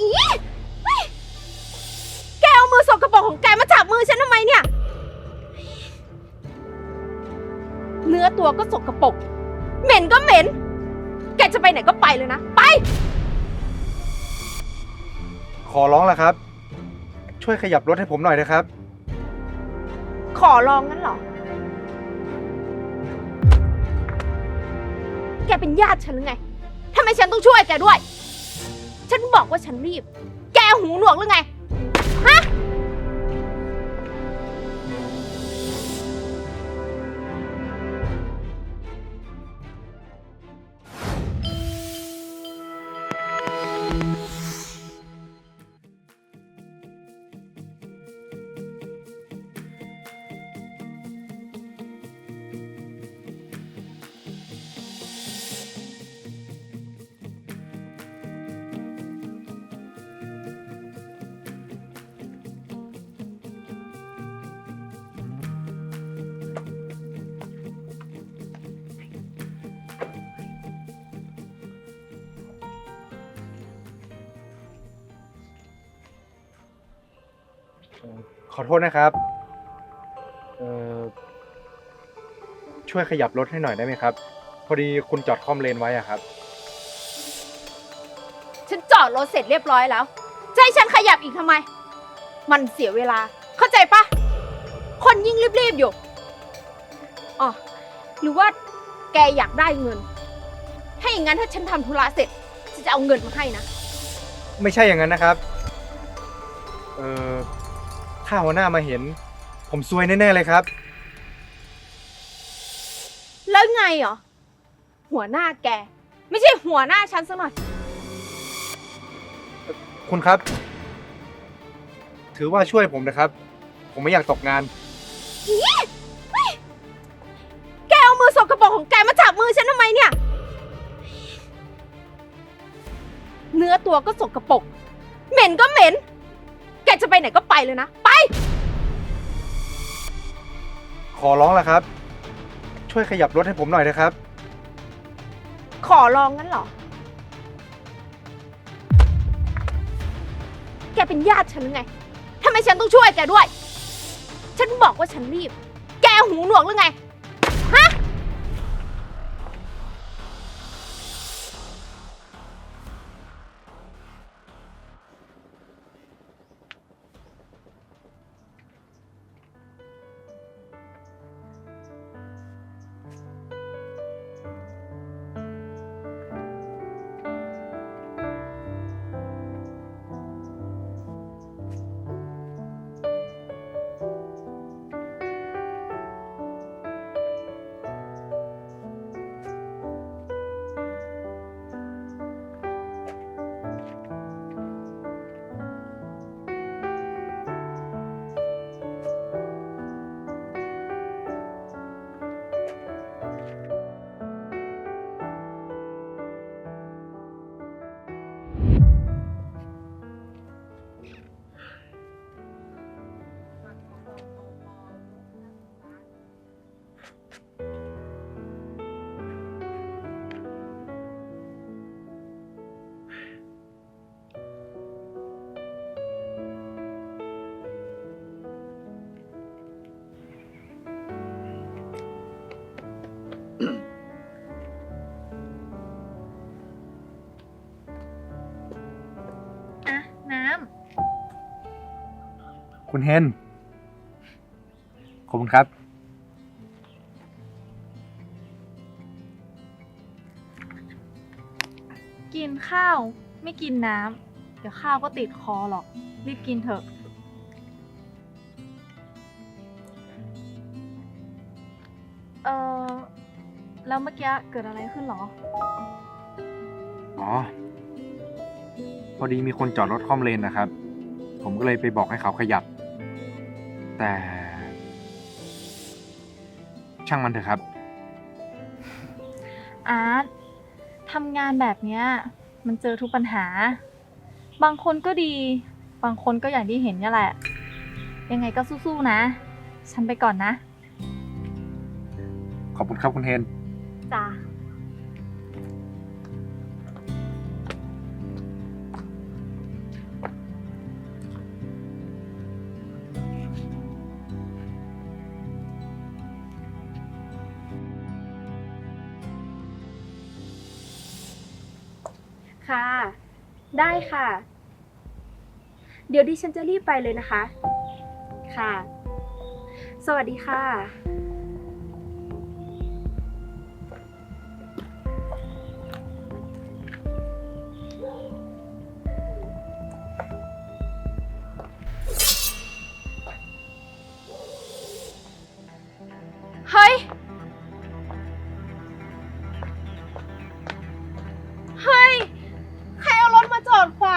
อีเฮ้ยแกเอามือสกปรกของแกมาจับมือฉันทำไมเนี่ย เนื้อตัวก็สกปรกเหม็นก็เหม็น แกจะไปไหนก็ไปเลยนะ ไป ขอร้องละครับ ช่วยขยับรถให้ผมหน่อยนะครับ ขอลองงั้นเหรอ แกเป็นญาติฉันหรือไงทำไมฉันต้องช่วยแกด้วย ฉันบอกว่าฉันรีบ แกหูหนวกหรือไง ขอโทษนะครับ เอ่อ ช่วยขยับรถให้หน่อยได้ไหมครับ พอดีคุณจอดคล่อมเลนไว้อะครับ ฉันจอดรถเสร็จเรียบร้อยแล้วจะให้ฉันขยับอีกทำไม มันเสียเวลา เข้าใจปะ คนยิ่งรีบๆอยู่อ๋อหรือว่าแกอยากได้เงินให้อย่างนั้นถ้าฉันทำธุระเสร็จฉันจะเอาเงินมาให้นะ ไม่ใช่อย่างนั้นนะครับ เอ่อ ถ้าหัวหน้ามาเห็น ผมซวยแน่ๆเลยครับ แล้วไงเหรอ หัวหน้าแก ไม่ใช่หัวหน้าฉันซะหน่อย คุณครับ ถือว่าช่วยผมนะครับ ผมไม่อยากตกงาน แกเอามือสกปรกของแกมาจับมือฉันทำไมเนี่ย เนื้อตัวก็สกปรกเหม็นก็เหม็น แกจะไปไหนก็ไปเลยนะ ขอร้องละครับ ช่วยขยับรถให้ผมหน่อยนะครับ ขอลองงั้นเหรอ แกเป็นญาติฉันหรือไง ทำไมฉันต้องช่วยแกด้วย ฉันบอกว่าฉันรีบ แกหูหนวกหรือไง คุณเฮน ขอบคุณครับำกินข้าวไม่กินน้ำ เดี๋ยวข้าวก็ติดคอหรอก รีบกินเถอะ เออแล้วเมื่อกี้เกิดอะไรขึ้นหรอ อ๋อ พอดีมีคนจอดรถคล่อมเลนนะครับ ผมก็เลยไปบอกให้เขาขยับ แต่ ช่างมันเถอะครับ อาร์ตทำงานแบบเนี้ย มันเจอทุกปัญหา บางคนก็ดี บางคนก็อย่างที่เห็นเนี่ยแหละ ยังไงก็สู้ๆนะ ฉันไปก่อนนะ ขอบคุณครับคุณเฮนจ้า ค่ะ ได้ค่ะ เดี๋ยวดิฉันจะรีบไปเลยนะคะ ค่ะ สวัสดีค่ะ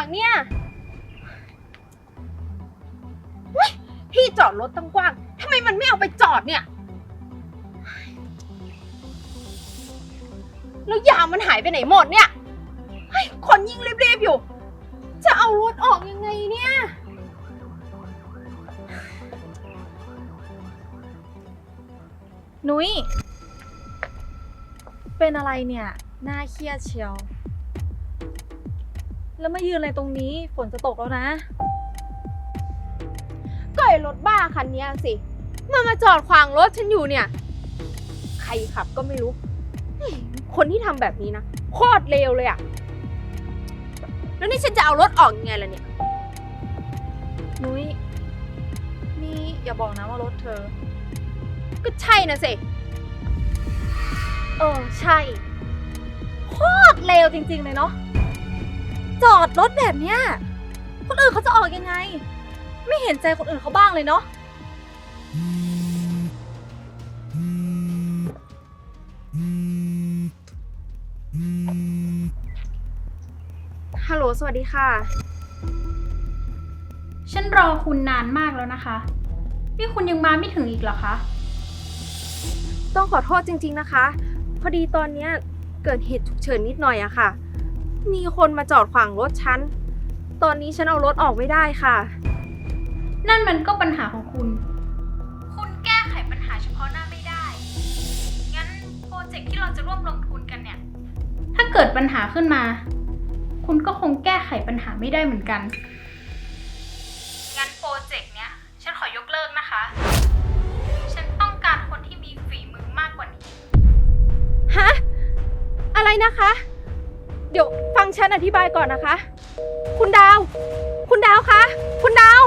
างเนี่ยเฮ้ยพี่จอดรถตั้งกว้างทำไมมันไม่เอาไปจอดเนี่ย แล้วยามมันหายไปไหนหมดเนี่ยเฮ้ยคนยิ่งรีบๆอยู่ จะเอารถออกยังไงเนี่ย นุ้ยเป็นอะไรเนี่ย หน้าเครียดเชียว แล้วมายืนอะไรตรงนี้ ฝนจะตกแล้วนะ ก็ไอรถบ้าคันเนี้ยสิมันมาจอดขวางรถฉันอยู่เนี่ย ใครขับก็ไม่รู้ คนที่ทำแบบนี้นะโคตรเลวเลยอะแล้วนี่ฉันจะเอารถออกยังไงล่ะเนี่ย นุ้ย นี่อย่าบอกนะว่ารถเธอ ก็ใช่นะสิ เออ ใช่ โคตรเลวจริง ๆ เลยเนาะ จอดรถแบบเนี้ยคนอื่นเขาจะออกยังไง ไม่เห็นใจคนอื่นเขาบ้างเลยเนาะฮัลโหลสวัสดีค่ะ ฉันรอคุณนานมากแล้วนะคะ นี่คุณยังมาไม่ถึงอีกเหรอคะ ต้องขอโทษจริง ๆนะคะ พอดีตอนเนี้ยเกิดเหตุฉุกเฉินนิดหน่อยอะค่ะ มีคนมาจอดขวางรถฉัน ตอนนี้ฉันเอารถออกไม่ได้ค่ะ นั่นมันก็ปัญหาของคุณ คุณแก้ไขปัญหาเฉพาะหน้าไม่ได้ งั้นโปรเจกต์ที่เราจะร่วมลงทุนกันเนี่ย ถ้าเกิดปัญหาขึ้นมา คุณก็คงแก้ไขปัญหาไม่ได้เหมือนกัน งั้นโปรเจกต์เนี้ย ฉันขอยกเลิกนะคะ ฉันต้องการคนที่มีฝีมือมากกว่านี้ ฮะ อะไรนะคะ เดี๋ยวฟังฉันอธิบายก่อนนะคะ คุณดาว คุณดาวคะ คุณดาว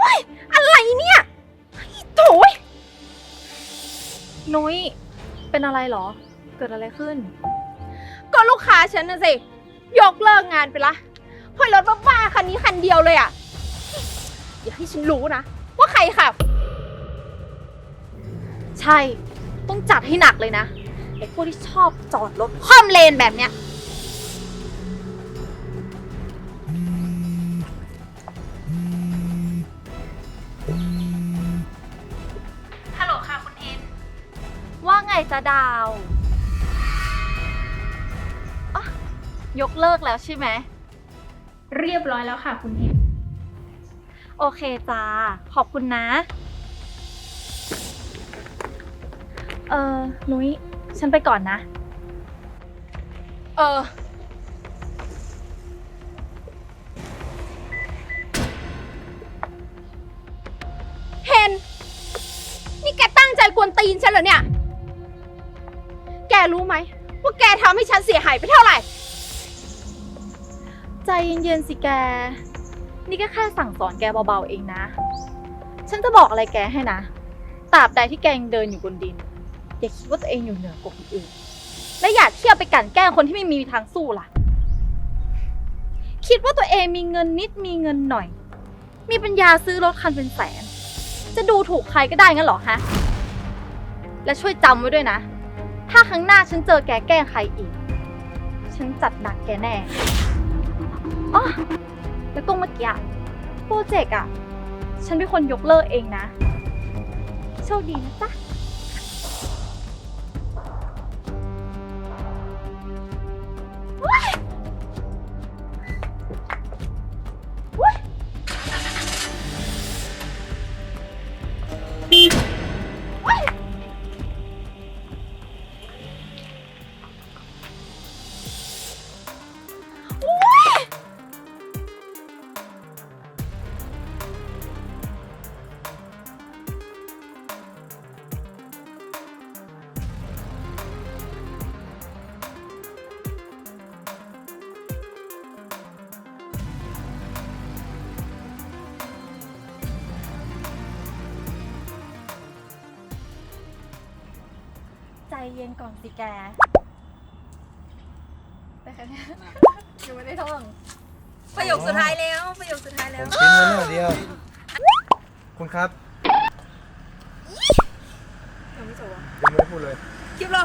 ว้ายอะไรเนี่ยเฮ้ยโถ่ยนุ้ย เป็นอะไรเหรอ เกิดอะไรขึ้น ก็ลูกค้าฉันนะสิ ยกเลิกงานไปละเพราะรถบ้าๆคันนี้คันเดียวเลยอะอย่าให้ฉันรู้นะ ว่าใครขับ ใช่ ต้องจัดให้หนักเลยนะ ไอ้พวกที่ชอบจอดรถคว่ำเลนแบบเนี้ย ฮัลโหลค่ะคุณเทนว่าไงจะดาวอ๊ะยกเลิกแล้วใช่ไหม เรียบร้อยแล้วค่ะคุณเทนโอเคจ้า ขอบคุณนะ เออนุ้ย ฉันไปก่อนนะ เออเห็นนี่แกตั้งใจกวนตีนฉันเหรอเนี่ย แกรู้ไหมว่าแกทำให้ฉันเสียหายไปเท่าไหร่ ใจเย็นๆสิแก นี่ก็แค่สั่งสอนแกเบาๆเองนะ ฉันจะบอกอะไรแกให้นะตราบใดที่แกยังเดินอยู่บนดิน อย่าคิดว่าตัวเองอยู่เหนือกว่าคนอื่น และอย่าเที่ยวไปกลั่นแกล้งคนที่ไม่มีทางสู้ล่ะ คิดว่าตัวเองมีเงินนิดมีเงินหน่อย มีปัญญาซื้อรถคันเป็นแสน จะดูถูกใครก็ได้งั้นเหรอฮะ และช่วยจำไว้ด้วยนะ ถ้าครั้งหน้าฉันเจอแกแกล้งใครอีก ฉันจัดหนักแกแน่อ๋อแล้วก็เมื่อกี้โปรเจกต์อะฉันเป็นคนยกเลิกเองนะ โชคดีนะจ๊ะ What? เย็นก่อนสิแก ไปค่ะเนี่ยยังไม่ได้ท่องประโยคสุดท้ายแล้วประโยคสุดท้ายแล้วปิ้นมาหน่อยเดียว คุณครับยังไม่จบอะยังไม่ได้พูดเลย คลิปเหรอ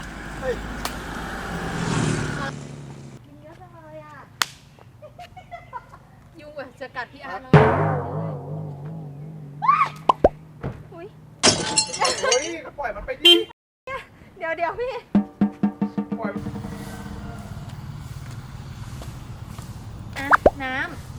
กินเยอะจังเลยอะ ยุงอะจะกัดพี่อาร์ตแล้วโอ้ยก็ปล่อยมันไปดิ น้ำ